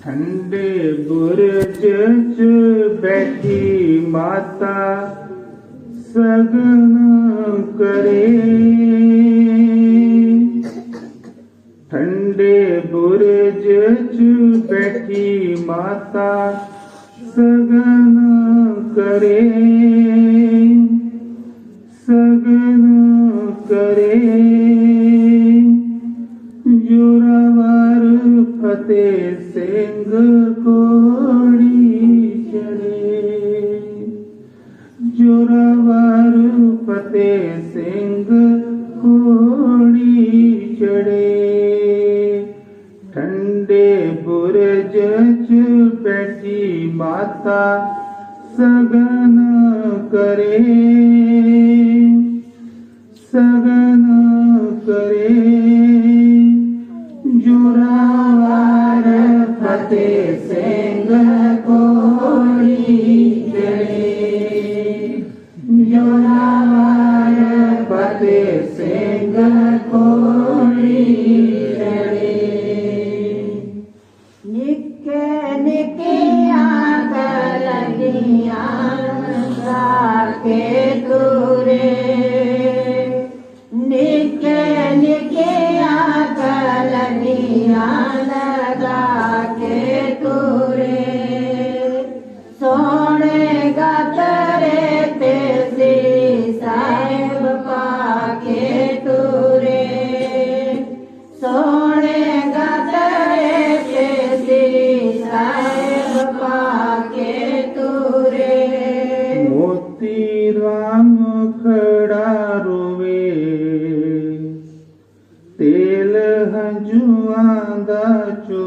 ਠੰਡੇ ਬੁਰਜ ਚ ਬੈਠੀ ਮਾਤਾ ਸਗਨ ਕਰੇ। ਠੰਡੇ ਬੁਰਜ ਚ ਬੈਠੀ ਮਾਤਾ ਸਗਨ ਕਰੇ। ਸਗਨ ਕਰੇ। ਫਤਿਹ ਸਿੰਘ ਕੋੜੀ ਚੜੇ। ਜੁਰਵਰ ਫਤਿਹ ਸਿੰਘ ਕੋੜੀ ਚੜੇ। ਠੰਡੇ ਬੁਰਜ ਚ ਬੈਠੀ ਮਾਤਾ ਸਗਨ ਕਰੇ। ਸਗਨ ਕਰੇ। ਫਤਿਹ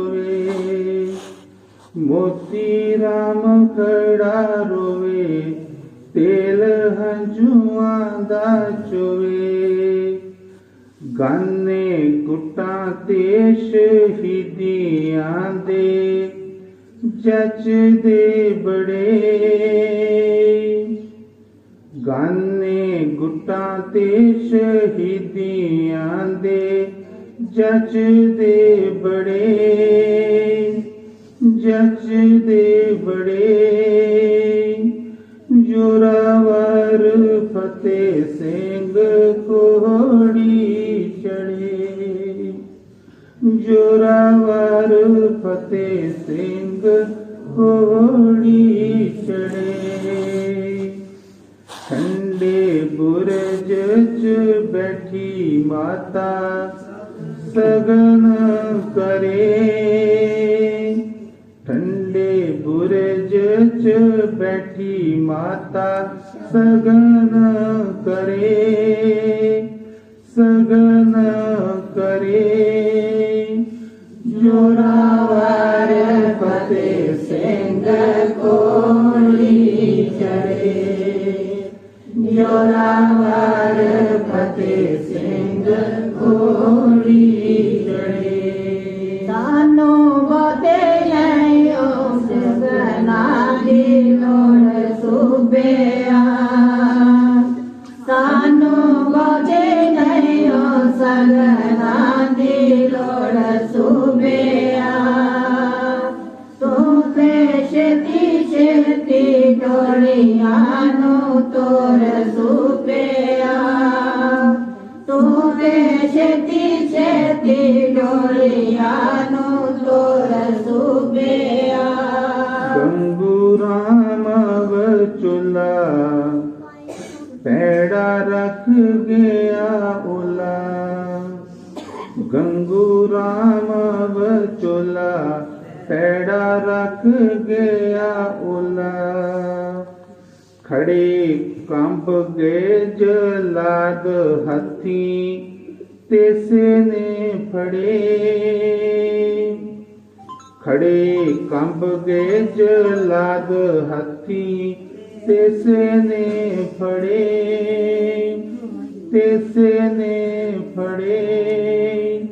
ਚੋਵੇ ਮੋਤੀ ਰਾਮ ਖੜਾ ਰੋਵੇ ਤੇਲ ਹੰਝੂਆਂ ਦਾ ਚੋਵੇ ਗਾਨੇ ਗੁੱਟਾਂ ਤੇ ਸ਼ਹੀਦੀਆਂ ਦੇ ਜੱਜਦੇ ਬੜੇ ਗਾਨੇ ਗੁੱਟਾਂ ਤੇ ਸ਼ਹੀਦੀਆਂ ਦੇ ਜੱਜਦੇ ਬੜੇ ਜੱਜਦੇ ਬੜੇ ਜੋਰਾਵਰ ਫਤਿਹ ਸਿੰਘ ਕੋੜੀ ਚੜੇ। ਜੋਰਾਵਰ ਫਤਿਹ ਸਿੰਘ ਕੋੜੀ ਚੜੇ। ਠੰਡੇ ਬੁਰਜ ਚ ਬੈਠੀ ਮਾਤਾ ਸਗਨ ਕਰੇ। ਸੂਰਜ ਚ ਬੈਠੀ ਮਾਤਾ ਸਗਨ ਕਰੇ ਸਗਨ ਕਰੇ। ਜੋਰਾਵਰ ਫਤਿਹ ਸਿੰਘ ਕੋਲੀ ਚੜੇ। ਜੋਰਾਵਰ ਫਤਿਹ ਸਿੰਘ ਚੋਲਾ, ਪੈੜਾ ਰੱਖ ਗਿਆ ਉਲਾ ਖੜੇ ਕੰਬ ਗਏ ਜਲਾਦ ਹੱਥੀ, ਤੇਸੇ ਨੇ ਫੜੇ। ਖੜੇ ਕੰਬ ਗਏ ਜਲਾਦ ਹੱਥੀ, ਤੇਸੇ ਨੇ ਫੜੇ। ਤੇਸੇ ਨੇ ਫੜੇ।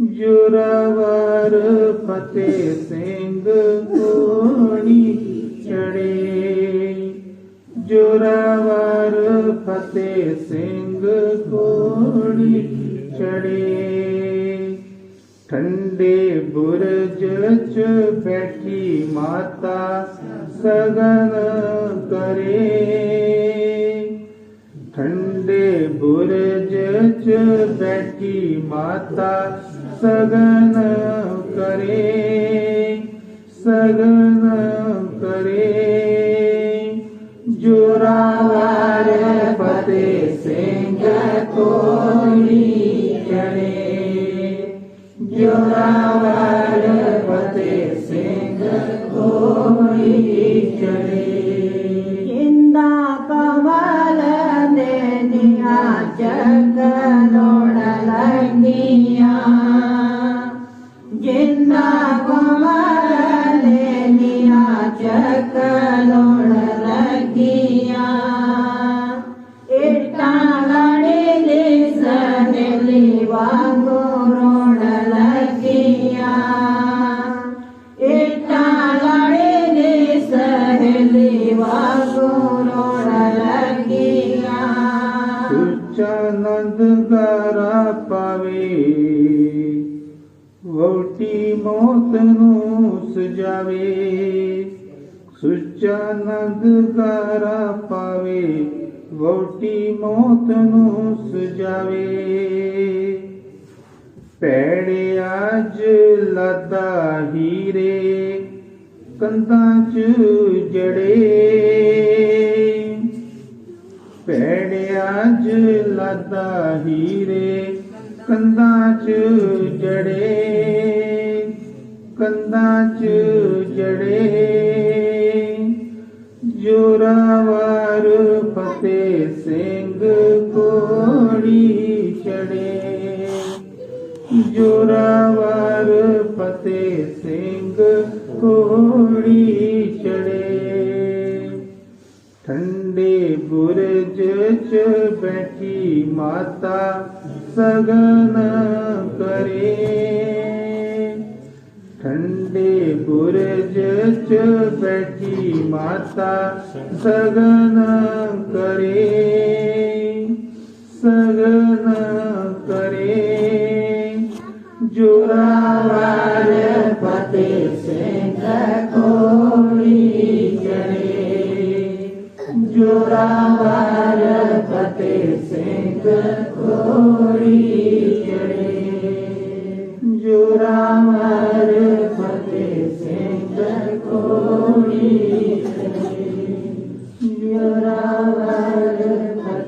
ਜੁਰਾਵਰ ਫਤਿਹ ਸਿੰਘ ਕੋਣੀ ਚੜੇ। ਜੋਰਾਵਰ ਫਤਿਹ ਸਿੰਘ ਕੋੜੀ ਚੜੇ। ਠੰਡੇ ਬੁਰਜ ਚ ਬੈਠੀ ਮਾਤਾ ਸਗਨ ਕਰੇ। ਠੰਡੇ ਬੁਰਜ ਚ ਬੈਠੀ ਮਾਤਾ ਸਗਨ ਕਰੇ ਸਗਨ ਕਰੇ ਜੋਰਾਵਰ ਫਤਿਹ ਸਿੰਘ ਕੋਲੀ ਚੜੇ ਜੋਰਾਵਰ ਫਤਿਹ ਸਿੰਘ ਕੋਲੀ ਚੜੇ night. ਵੋਟੀ ਮੌਤ ਨੂੰ ਸਜਾਵੇ ਸੁਚਾਨੰਦ ਗਰਾ ਪਾਵੇ ਵੋਟੀ ਮੌਤ ਨੂੰ ਸਜਾਵੇ। ਪੈੜੇ ਅੱਜ ਲਦਾ ਹੀਰੇ, ਕੰਧਾਂ ਚ ਜੜੇ। ਪੈੜਿਆ ਜ ਲਾਦਾ ਹੀਰੇ, ਕੰਧਾਂ ਚ ਜੜੇ। ਕੰਧਾਂ ਚ ਜੜੇ ਜੋਰਾਵਰ ਫਤਿਹ ਸਿੰਘ ਕੋੜੀ ਚੜੇ। ਜੋਰਾਵਰ ਫਤਿਹ ਸਿੰਘ ਕੋੜੀ ਛੜੇ ਠੰਡੇ ਬੁਰਜ ਚ ਬੈਠੀ ਮਾਤਾ ਸਗਨ ਕਰੇ। ਠੰਡੇ ਬੁਰਜ ਚ ਬੈਠੀ ਮਾਤਾ ਸਗਨ ਕਰੇ ਸਗਨ ਕਰੇ ਜੋਰਾਵਰ ਫਤਿਹ ਸਿੰਘ ਕੋਲੀ ਚੜੇ Zorawar Fateh Singh Ignorava eu para